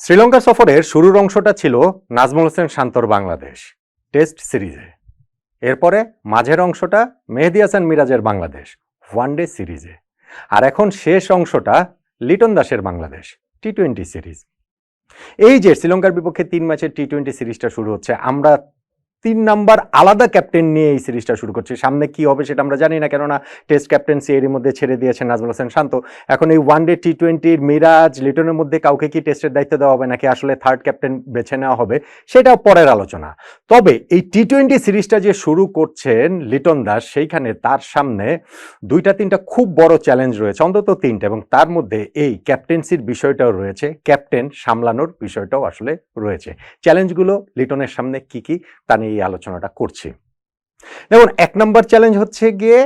শ্রীলঙ্কা সফরের শুরুর অংশটা ছিল নাজমুল হোসেন শান্তর বাংলাদেশ টেস্ট সিরিজে। এরপরে মাঝের অংশটা মেহেদি হাসান মিরাজের বাংলাদেশ ওয়ান ডে সিরিজে। আর এখন শেষ অংশটা লিটন দাসের বাংলাদেশ টি টোয়েন্টি সিরিজ। এই যে শ্রীলঙ্কার বিপক্ষে তিন ম্যাচের টি টোয়েন্টি সিরিজটা শুরু হচ্ছে, আমরা তিন নাম্বার আলাদা ক্যাপ্টেন নিয়ে এই সিরিজটা শুরু করছে। সামনে কি হবে সেটা আমরা জানি না, কেননা টেস্ট ক্যাপ্টেন্সি এরই মধ্যে ছেড়ে দিয়েছেন নাজমুল হোসেন শান্ত। এখন এই ওয়ান ডে টি টোয়েন্টির মিরাজ, লিটনের মধ্যে কাউকে কি টেস্টের দায়িত্ব দেওয়া হবে নাকি আসলে থার্ড ক্যাপ্টেন বেছে নেওয়া হবে, সেটাও পরের আলোচনা। তবে এই টি টোয়েন্টি সিরিজটা যে শুরু করছেন লিটন দাস, সেইখানে তার সামনে দুইটা, তিনটা খুব বড় চ্যালেঞ্জ রয়েছে, অন্তত তিনটা, এবং তার মধ্যে এই ক্যাপ্টেন্সির বিষয়টাও রয়েছে। ক্যাপ্টেন সামলানোর বিষয়টাও আসলে রয়েছে। চ্যালেঞ্জগুলো লিটনের সামনে কি কি, তা নিয়ে এই আলোচনাটা করছি। দেখুন, এক নম্বর চ্যালেঞ্জ হচ্ছে গিয়ে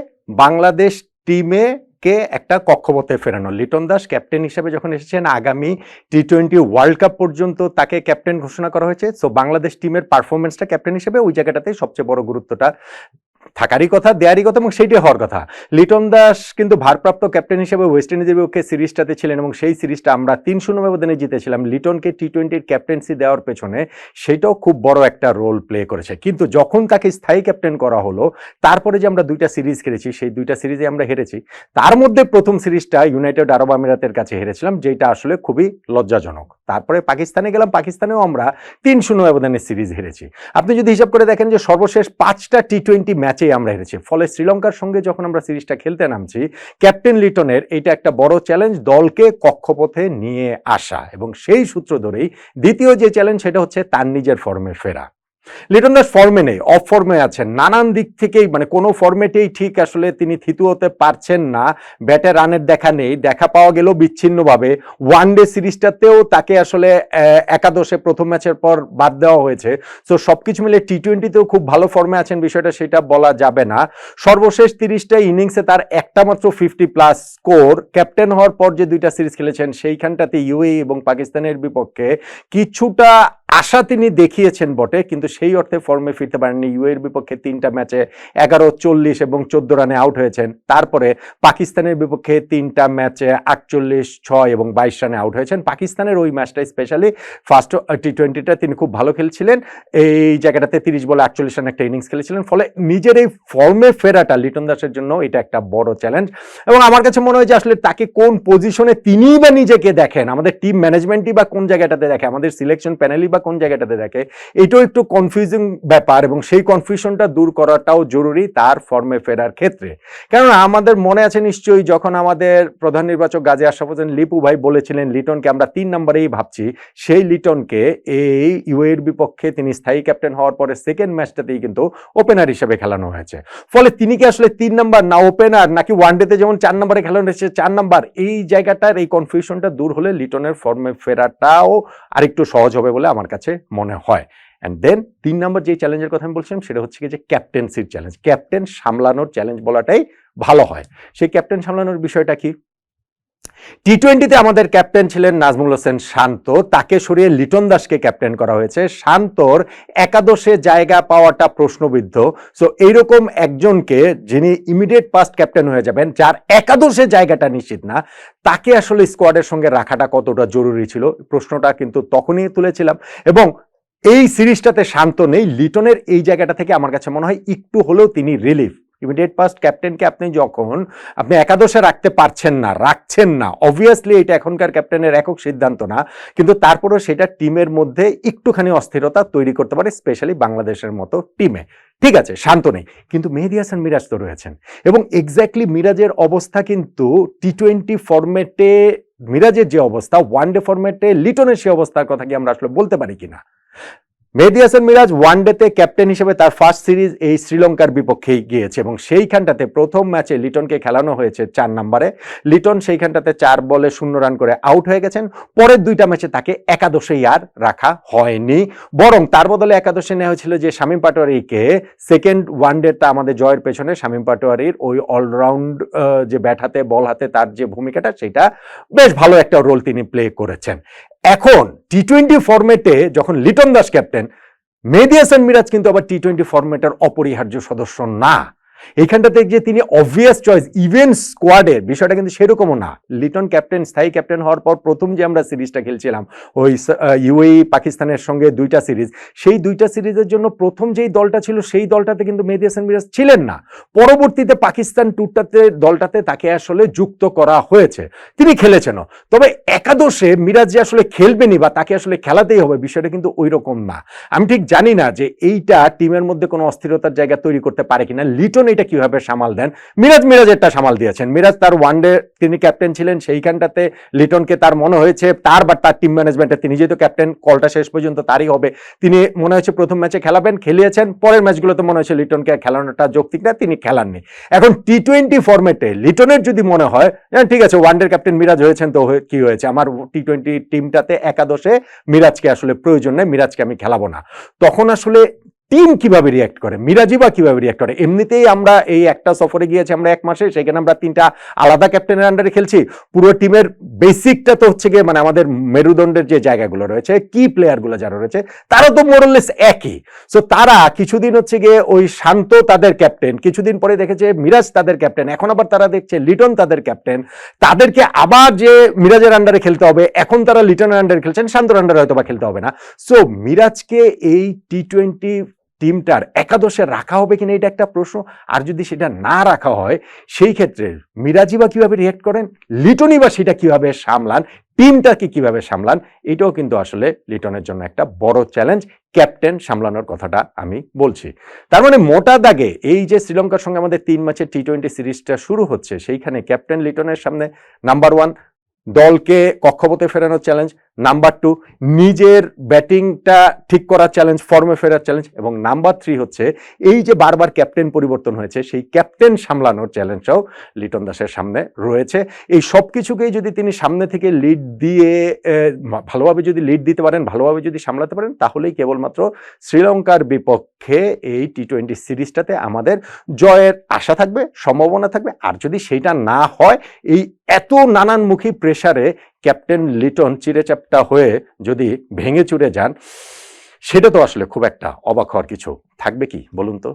বাংলাদেশ টিমে কে একটা কক্ষপথে ফেরানো। লিটন দাস ক্যাপ্টেন হিসেবে যখন এসেছেন, আগামী টি টোয়েন্টি ওয়ার্ল্ড কাপ পর্যন্ত তাকে ক্যাপ্টেন ঘোষণা করা হয়েছে। সো বাংলাদেশ টিমের পারফরমেন্সটা ক্যাপ্টেন হিসেবে ওই জায়গাটাতে সবচেয়ে বড় গুরুত্বটা থাকারই কথা, দেয়ারই কথা এবং সেইটাই হওয়ার কথা। লিটন দাস কিন্তু ভারপ্রাপ্ত ক্যাপ্টেন হিসেবে ওয়েস্ট ইন্ডিজের বিপক্ষে সিরিজটাতে ছিলেন এবং সেই সিরিজটা আমরা তিন শূন্য ব্যবধানে জিতেছিলাম। লিটনকে টি টোয়েন্টির ক্যাপ্টেন্সি দেওয়ার পেছনে সেটাও খুব বড় একটা রোল প্লে করেছে। কিন্তু যখন তাকে স্থায়ী ক্যাপ্টেন করা হলো, তারপরে যে আমরা দুইটা সিরিজ খেলেছি, সেই দুইটা সিরিজে আমরা হেরেছি। তার মধ্যে প্রথম সিরিজটা ইউনাইটেড আরব আমিরাতের কাছে হেরেছিলাম, যেটা আসলে খুবই লজ্জাজনক। তারপরে পাকিস্তানে গেলাম, পাকিস্তানেও আমরা তিন শূন্য ব্যবধানে সিরিজ হেরেছি। আপনি যদি হিসাব করে দেখেন যে সর্বশেষ পাঁচটা টি টোয়েন্টি ম্যাচেই আমরা হেরেছি, ফলে শ্রীলঙ্কার সঙ্গে যখন আমরা সিরিজটা খেলতে নামছি, ক্যাপ্টেন লিটনের এটা একটা বড় চ্যালেঞ্জ দলকে কক্ষপথে নিয়ে আসা এবং সেই সূত্র ধরেই দ্বিতীয় যে চ্যালেঞ্জ সেটা হচ্ছে তার নিজের ফর্মে ফেরা। লিটন দাস ফর্মে নেই অফ ফর্মে আছেন। নানান দিক থেকেই মানে কোনো ফর্মেটেই ঠিক আসলে তিনি থিতু হতে পারছেন না। ব্যাটে রানের দেখা নেই, দেখা পাওয়া গেল বিচ্ছিন্নভাবে। ওয়ান ডে সিরিজটাতেও তাকে আসলে একাদশে প্রথম ম্যাচের পর বাদ দেওয়া হয়েছে। সো সব কিছু মিলে টি টোয়েন্টিতেও খুব ভালো ফর্মে আছেন, বিষয়টা সেটা বলা যাবে না। সর্বশেষ তিরিশটা ইনিংসে তার একটা মাত্র ফিফটি প্লাস স্কোর ক্যাপ্টেন হওয়ার পর যে দুইটা সিরিজ খেলেছেন, সেইখানটাতে ইউএই এবং পাকিস্তানের বিপক্ষে কিছুটা আশা তিনি দেখিয়েছেন বটে, কিন্তু সেই অর্থে ফর্মে ফিরতে পারেননি। ইউএর বিপক্ষে তিনটা ম্যাচে এগারো, চল্লিশ এবং চোদ্দ রানে আউট হয়েছেন। তারপরে পাকিস্তানের বিপক্ষে তিনটা ম্যাচে আটচল্লিশ, ছয় এবং বাইশ রানে আউট হয়েছেন। পাকিস্তানের ওই ম্যাচটা স্পেশালি ফার্স্ট টি টোয়েন্টিটা তিনি খুব ভালো খেলছিলেন। এই জায়গাটাতে তিরিশ বলে আটচল্লিশ রান একটা ইনিংস খেলেছিলেন। ফলে নিজের এই ফর্মে ফেরাটা লিটন দাসের জন্য এটা একটা বড় চ্যালেঞ্জ এবং আমার কাছে মনে হয় যে আসলে তাকে কোন পজিশনে তিনিই বা নিজেকে দেখেন। আমাদের টিম ম্যানেজমেন্টই বা কোন জায়গাটাতে দেখে, আমাদের সিলেকশন প্যানেলই বা কোন জায়গাটাতে দেখে, এটাও একটু কনফিউজিং ব্যাপার এবং সেই কনফিউশনটা দূর করাটাও জরুরি তার ফর্মে ফেরার ক্ষেত্রে। কেননা আমাদের মনে আছে নিশ্চয়ই যখন আমাদের প্রধান নির্বাচক গাজী আশরাফ হোসেন লিপু ভাই বলেছিলেন, লিটনকে আমরা তিন নম্বরেই ভাবছি, সেই লিটনকে এই ইউএর বিপক্ষে তিনি স্থায়ী ক্যাপ্টেন হওয়ার পরে সেকেন্ড ম্যাচটাতেই কিন্তু ওপেনার হিসেবে খেলানো হয়েছে। ফলে তিনি কি আসলে তিন নাম্বার না ওপেনার নাকি ওয়ানডেতে যেমন চার নম্বরে খেলানো হয়েছে চার নাম্বার, এই জায়গাটার এই কনফিউশনটা দূর হলে লিটনের ফর্মে ফেরাটাও আরেকটু সহজ হবে বলে আমার কাছে মনে হয়। অ্যান্ড দেন তিন নম্বর যে চ্যালেঞ্জের কথা আমি বলছিলাম, সেটা হচ্ছে যে ক্যাপ্টেন্সির চ্যালেঞ্জ ক্যাপ্টেন সামলানোর চ্যালেঞ্জ বলাটাই ভালো হয়। সেই ক্যাপ্টেন সামলানোর বিষয়টা কি? টি টোয়েন্টিতে আমাদের ক্যাপ্টেন ছিলেন নাজমুল হোসেন শান্ত। তাকে সরিয়ে লিটন দাসকে ক্যাপ্টেন করা হয়েছে। শান্তর একাদশে জায়গা পাওয়াটা প্রশ্নবিদ্ধ। সো এইরকম একজনকে যিনি ইমিডিয়েট পাস্ট ক্যাপ্টেন হয়ে যাবেন, যার একাদশে জায়গাটা নিশ্চিত না, তাকে আসলে স্কোয়াডের সঙ্গে রাখাটা কতটা জরুরি ছিল, প্রশ্নটা কিন্তু তখনই তুলেছিলাম। এবং এই সিরিজটাতে শান্ত নেই। লিটনের এই জায়গাটা থেকে আমার কাছে মনে হয় একটু হলেও তিনি রিলিফ ইমিডিয়েট পাস্ট ক্যাপ্টেনকে আপনি যখন, আপনি একাদশে রাখতে পারছেন না, রাখছেন না অবভিয়াসলি এটা এখনকার ক্যাপ্টেনের একক সিদ্ধান্ত না, কিন্তু তারপরেও সেটা টিমের মধ্যে একটুখানি অস্থিরতা তৈরি করতে পারে স্পেশালি বাংলাদেশের মতো টিমে। ঠিক আছে, শান্ত নেই, কিন্তু মেহেদি হাসান মিরাজ তো রয়েছেন। এবং এক্স্যাক্টলি মিরাজের অবস্থা কিন্তু টি টোয়েন্টি ফরম্যাটে মিরাজের যে অবস্থা ওয়ান ডে ফরম্যাটে লিটনের সে অবস্থার কথা কি আমরা আসলে বলতে পারি কিনা? মেহেদি হাসান মিরাজ ওয়ান ডেতে ক্যাপ্টেন হিসেবে তার ফার্স্ট সিরিজ এই শ্রীলঙ্কার বিপক্ষেই গিয়েছে এবং সেইখানটাতে প্রথম ম্যাচে লিটনকে খেলানো হয়েছে চার নম্বরে। লিটন সেইখানটাতে চার বলে শূন্য রান করে আউট হয়ে গেছেন। পরের দুইটা ম্যাচে তাকে একাদশেই আর রাখা হয়নি। বরং তার বদলে একাদশে নেওয়া হয়েছিল যে শামীম পাটোয়ারিকে। সেকেন্ড ওয়ান ডেটা আমাদের জয়ের পেছনে শামীম পাটোয়ারির ওই অলরাউন্ড যে ব্যাট হাতে বল হাতে তার যে ভূমিকাটা, সেটা বেশ ভালো একটা রোল তিনি প্লে করেছেন। এখন টি টোয়েন্টি ফরম্যাটে যখন লিটন দাস ক্যাপ্টেন মেহেদি হাসান মিরাজ কিন্তু আবার টি টোয়েন্টি ফর্মেটের অপরিহার্য সদস্য না। এইখানটাতে যে তিনি অবভিয়াস চয়েস ইভেন স্কোয়াডের বিষয়টা কিন্তু সেরকমও না। লিটন ক্যাপ্টেন, স্থায়ী ক্যাপ্টেন হওয়ার পর প্রথম যে আমরা সিরিজটা খেলছিলাম, ওই ইউএই পাকিস্তানের সঙ্গে দুইটা সিরিজ, সেই দুইটা সিরিজের জন্য প্রথম যেই দলটা ছিল, সেই দলটাতে কিন্তু মেহেদি হাসান মিরাজ ছিলেন না। পরবর্তীতে পাকিস্তান ট্যুরটাতে দলটাতে তাকে আসলে যুক্ত করা হয়েছে। তিনি খেলেছেন তবে একাদশে মিরাজ যে আসলে খেলবেনি বা তাকে আসলে খেলাতেই হবে, বিষয়টা কিন্তু ওই রকম না। আমি ঠিক জানি না যে এইটা টিমের মধ্যে কোনো অস্থিরতার জায়গা তৈরি করতে পারে কিনা। লিটন এটা কীভাবে সামাল দেন? মিরাজ মিরাজেরটা সামাল দিয়েছেন। মিরাজ তার ওয়ানডে তিনি ক্যাপ্টেন ছিলেন সেইখানটাতে লিটনকে তার মনে হয়েছে তার বা তার টিম ম্যানেজমেন্টে তিনি যেহেতু ক্যাপ্টেন কলটা শেষ পর্যন্ত তারই হবে। তিনি মনে হয়েছে প্রথম ম্যাচে খেলাবেন খেলিয়েছেন পরের ম্যাচগুলোতে মনে হয়েছে লিটনকে খেলানোটা যৌক্তিক না তিনি খেলাননি। এখন টি টোয়েন্টি ফর্মেটে লিটনের যদি মনে হয় হ্যাঁ, ঠিক আছে ওয়ানডের ক্যাপ্টেন মিরাজ হয়েছেন তো কি হয়েছে? আমার টি টোয়েন্টি টিমটাতে একাদশে মিরাজকে আসলে প্রয়োজন নেই মিরাজকে আমি খেলাবো না। তখন আসলে টিম কীভাবে রিয়াক্ট করে? মিরাজি বা কীভাবে রিয়াক্ট করে? এমনিতেই আমরা এই একটা সফরে গিয়েছি আমরা এক মাসে, সেখানে আমরা তিনটা আলাদা ক্যাপ্টেনের আন্ডারে খেলছি। পুরো টিমের বেসিকটা তো হচ্ছে গিয়ে মানে আমাদের মেরুদণ্ডের যে জায়গাগুলো রয়েছে কি প্লেয়ারগুলো যারা রয়েছে, তারা তো মোরলেস একই। সো তারা কিছুদিন হচ্ছে গিয়ে ওই শান্ত তাদের ক্যাপ্টেন কিছুদিন পরে দেখেছে মিরাজ তাদের ক্যাপ্টেন এখন আবার তারা দেখছে লিটন তাদের ক্যাপ্টেন তাদেরকে আবার যে মিরাজের আন্ডারে খেলতে হবে, এখন তারা লিটনের আন্ডারে খেলছেন, শান্তর আন্ডারে হয়তো বা খেলতে হবে না। সো মিরাজকে এই টি টোয়েন্টি টিমটার একাদশে রাখা হবে কিনা এটা একটা প্রশ্ন। আর যদি সেটা না রাখা হয়, সেই ক্ষেত্রে মিরাজি বা কীভাবে রিয়েক্ট করেন লিটনই বা সেটা কীভাবে সামলান টিমটাকে কীভাবে সামলান, এটাও কিন্তু আসলে লিটনের জন্য একটা বড় চ্যালেঞ্জ ক্যাপ্টেন সামলানোর কথাটা আমি বলছি। তার মানে মোটা দাগে এই যে শ্রীলঙ্কার সঙ্গে আমাদের তিন ম্যাচের টি টোয়েন্টি সিরিজটা শুরু হচ্ছে, সেইখানে ক্যাপ্টেন লিটনের সামনে নাম্বার ওয়ান দলকে কক্ষপথে ফেরানোর চ্যালেঞ্জ নাম্বার টু নিজের ব্যাটিংটা ঠিক করার চ্যালেঞ্জ ফর্মে ফেরার চ্যালেঞ্জ এবং নাম্বার থ্রি হচ্ছে, এই যে বারবার ক্যাপ্টেন পরিবর্তন হয়েছে, সেই ক্যাপ্টেন সামলানোর চ্যালেঞ্জটাও লিটন দাসের সামনে রয়েছে। এই সব কিছুকেই যদি তিনি সামনে থেকে লিড দিয়ে ভালোভাবে যদি লিড দিতে পারেন, ভালোভাবে যদি সামলাতে পারেন, তাহলেই কেবলমাত্র শ্রীলঙ্কার বিপক্ষে এই টি টোয়েন্টি সিরিজটাতে আমাদের জয়ের আশা থাকবে, সম্ভাবনা থাকবে। আর যদি সেইটা না হয়, এই এত নানানমুখী প্রেসারে ক্যাপ্টেন লিটন চিরেচাপটা হয়ে যদি ভেঙে চুরে যান, সেটা তো আসলে খুব একটা অবাক হওয়ার কিছু থাকবে কি? বলুন তো।